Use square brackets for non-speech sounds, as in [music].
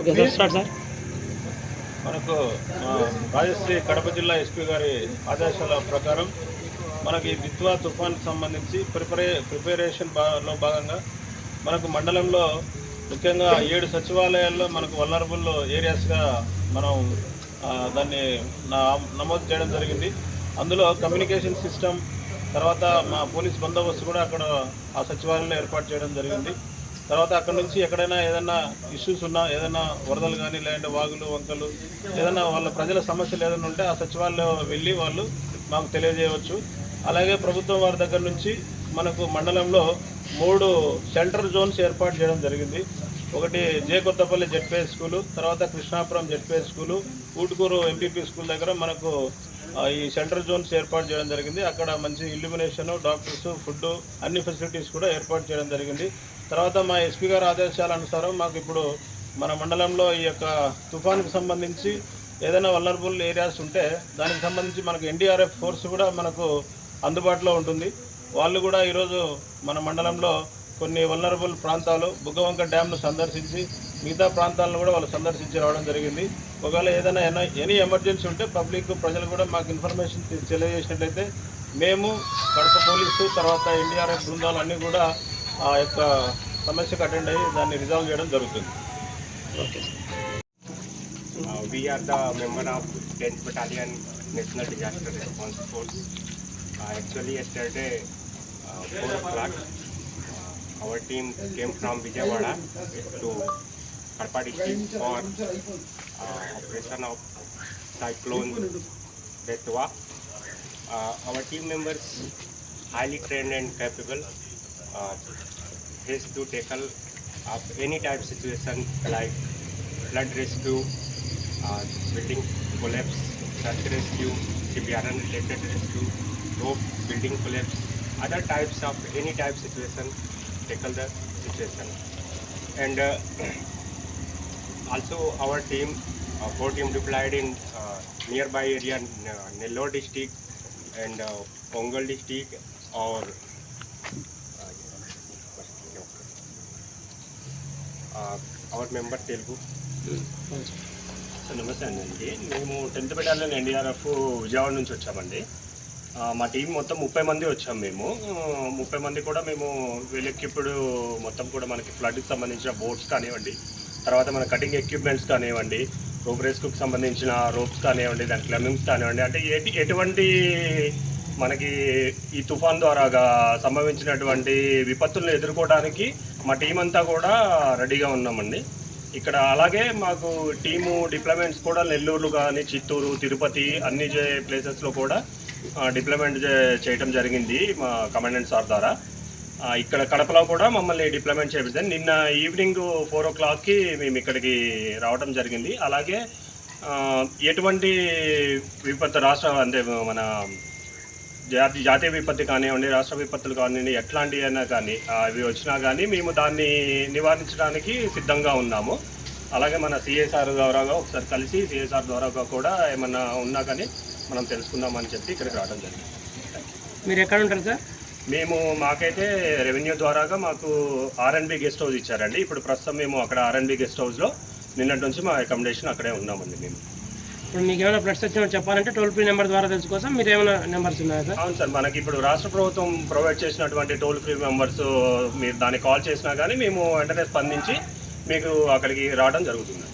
Okay sir start sir మనకు రాజశ్రీ కడప జిల్లా SP గారి ఆదేశాల ప్రకారం మనకి విత్వా తుఫాన్కి సంబంధించి ప్రిపరే ప్రిపరేషన్లో భాగంగా మనకు మండలంలో ముఖ్యంగా ఏడు సచివాలయాల్లో మనకు వల్లరబుల్ ఏరియాస్గా మనం దాన్ని నమోదు చేయడం జరిగింది. అందులో కమ్యూనికేషన్ సిస్టమ్ తర్వాత మా పోలీస్ బందోబస్తు కూడా అక్కడ ఆ సచివాలయంలో ఏర్పాటు చేయడం జరిగింది. తర్వాత అక్కడ నుంచి ఎక్కడైనా ఏదైనా ఇష్యూస్ ఉన్నా ఏదైనా వరదలు కానీ లేదంటే వాగులు వంకలు ఏదైనా వాళ్ళ ప్రజల సమస్యలు ఏదైనా ఉంటే ఆ సచివాలయం వెళ్ళి వాళ్ళు మాకు తెలియజేయవచ్చు. అలాగే ప్రభుత్వం వారి దగ్గర నుంచి మనకు మండలంలో మూడు సెంటర్ జోన్స్ ఏర్పాటు చేయడం జరిగింది. ఒకటి జే కొత్తపల్లి జెడ్పీఏ స్కూలు తర్వాత Krishnapuram ZPA school Utukuru MPP school దగ్గర మనకు ఈ సెంట్రల్ జోన్స్ ఏర్పాటు చేయడం జరిగింది. అక్కడ మంచి ఇల్యూమినేషన్ డాక్టర్స్ ఫుడ్ అన్ని ఫెసిలిటీస్ కూడా ఏర్పాటు చేయడం జరిగింది. తర్వాత మా ఎస్పీ గారి ఆదేశాల అనుసారం మాకు ఇప్పుడు మన మండలంలో ఈ యొక్క తుఫాన్కి సంబంధించి ఏదైనా వల్నరబుల్ ఏరియాస్ ఉంటే దానికి సంబంధించి మనకు ఎన్డీఆర్ఎఫ్ ఫోర్స్ కూడా మనకు అందుబాటులో ఉంటుంది. వాళ్ళు కూడా ఈరోజు మన మండలంలో కొన్ని వల్నరబుల్ ప్రాంతాలు బుగ్గవంక డ్యామ్ను సందర్శించి మిగతా ప్రాంతాలను కూడా వాళ్ళు సందర్శించి రావడం జరిగింది. ఒకవేళ ఏదైనా ఎన- ఎనీ ఎమర్జెన్సీ ఉంటే పబ్లిక్ ప్రజలు కూడా మాకు ఇన్ఫర్మేషన్ తెలియజేసినట్లయితే మేము కడప పోలీసు తర్వాత ఎన్డీఆర్ఎఫ్ బృందాలు అన్నీ కూడా ఆ యొక్క సమస్యకు అటెండ్ అయ్యి దాన్ని రిజాల్వ్ చేయడం జరుగుతుంది. Okay Uh, member of 10th Battalion National Disaster Response Force. Uh, actually, yesterday, uh, 4 o'clock, uh, our team came from Vijayawada to District for uh, operation of cyclone Betwa. Uh, our team members highly trained and capable uh, is to tackle of any type situation like flood rescue, uh, building collapse, search rescue, CBRN related rescue, rope building collapse, other types of any type situation, tackle the situation. And uh, [clears throat] also our team, four team team in nearby area area, district and Pongal district or our member Telugu sir నమస్తే అండి మేము tenth battalion NDRF Vijayawada నుంచి వచ్చామండి మా team మొత్తం ముప్పై మంది వచ్చాం మేము ముప్పై మంది కూడా మేము వెలెక్కిప్పుడు మొత్తం కూడా మనకి ఫ్లడ్కి సంబంధించిన బోట్స్ కానివ్వండి తర్వాత మన కటింగ్ ఎక్విప్మెంట్స్ కానివ్వండి రోప్ రేస్కు సంబంధించిన రోప్స్ కానివ్వండి దాని క్లెమింగ్స్ కానివ్వండి అంటే ఎటి ఎటువంటి మనకి ఈ తుఫాన్ ద్వారాగా సంభవించినటువంటి విపత్తులను ఎదుర్కోవడానికి మా టీం అంతా కూడా రెడీగా ఉన్నామండి. ఇక్కడ అలాగే మాకు టీము డిప్లమెంట్స్ కూడా నెల్లూరు కానీ చిత్తూరు తిరుపతి అన్ని ప్లేసెస్లో కూడా డిప్లమెంట్ చేయటం జరిగింది మా కమాండెంట్ సార్ ద్వారా. ఇక్కడ కడపలో కూడా మమ్మల్ని డిప్లమెంట్ చేపించారు నిన్న ఈవినింగ్ ఫోర్ ఓ క్లాక్కి మేము ఇక్కడికి రావడం జరిగింది. అలాగే ఎటువంటి విపత్తు రాష్ట్ర అంటే మన జాతి జాతీయ విపత్తి కానివ్వండి రాష్ట్ర విపత్తులు కానివ్వండి ఎట్లాంటి అయినా కానీ అవి వచ్చినా కానీ మేము దాన్ని నివారించడానికి సిద్ధంగా ఉన్నాము. అలాగే మన సిఎస్ఆర్ ద్వారా ఒకసారి కలిసి సిఎస్ఆర్ ద్వారా కూడా ఏమన్నా ఉన్నా కానీ మనం తెలుసుకుందామని చెప్పి ఇక్కడికి రావడం జరిగింది. మీరు ఎక్కడ ఉంటారు సార్? మేము మాకైతే రెవెన్యూ ద్వారాగా మాకు ఆర్ఎన్బి గెస్ట్ హౌస్ ఇచ్చారండి. ఇప్పుడు ప్రస్తుతం మేము అక్కడ ఆర్ఎన్బి గెస్ట్ హౌస్లో నిన్నటి నుంచి మా అకామిడేషన్ అక్కడే ఉన్నామండి మేము. ఇప్పుడు మీకు ఏమైనా ఫ్లడ్స్ వచ్చినా చెప్పాలంటే టోల్ ఫ్రీ నెంబర్ ద్వారా తెలుసుకోసం మీరు ఏమైనా నెంబర్స్ ఉన్నాయా సార్? అవును సార్ మనకి ఇప్పుడు రాష్ట్ర ప్రభుత్వం ప్రొవైడ్ చేసినటువంటి టోల్ ఫ్రీ మెంబర్స్ మీరు దానికి కాల్ చేసినా కానీ మేము వెంటనే స్పందించి మీకు అక్కడికి రావడం జరుగుతుంది.